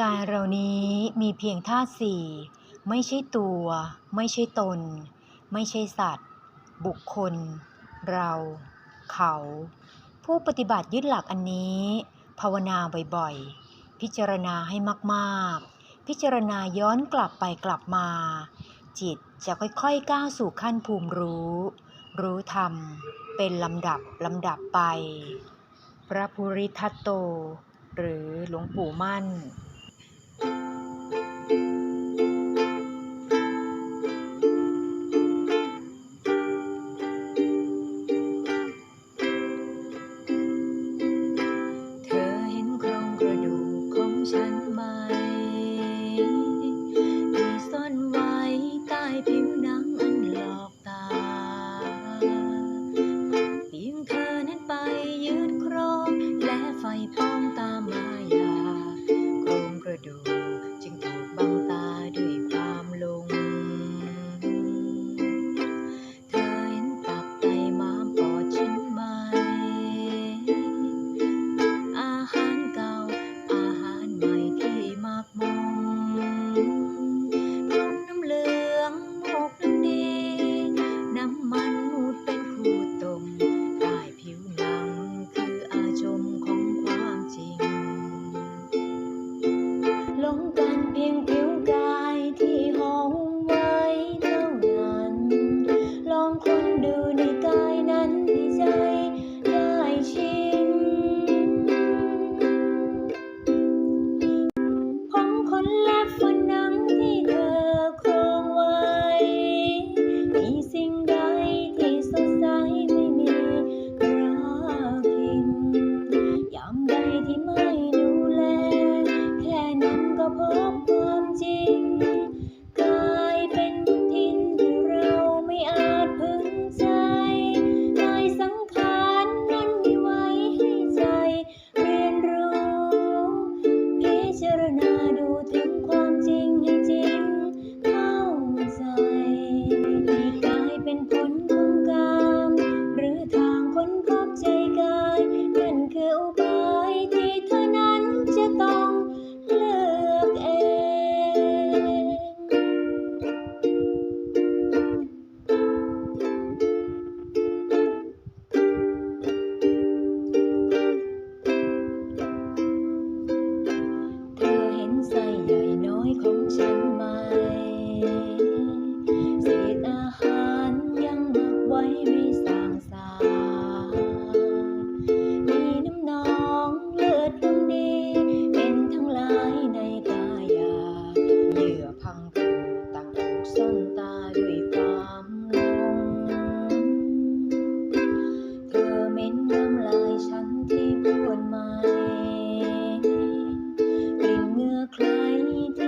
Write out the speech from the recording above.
กายเรานี้มีเพียงธาตุสี่ไม่ใช่ตัว ไม่ใช่ตน ไม่ใช่สัตว์ บุคคล เรา เขา ผู้ปฏิบัติยึดหลักอันนี้ ภาวนาบ่อยๆ พิจารณาให้มากๆ พิจารณาย้อนกลับไปกลับมา จิตจะค่อยๆก้าวสู่ขั้นภูมิรู้ รู้ธรรม เป็นลำดับลำดับไป พระภูริทัตโต หรือหลวงปู่มั่น me. ใครที่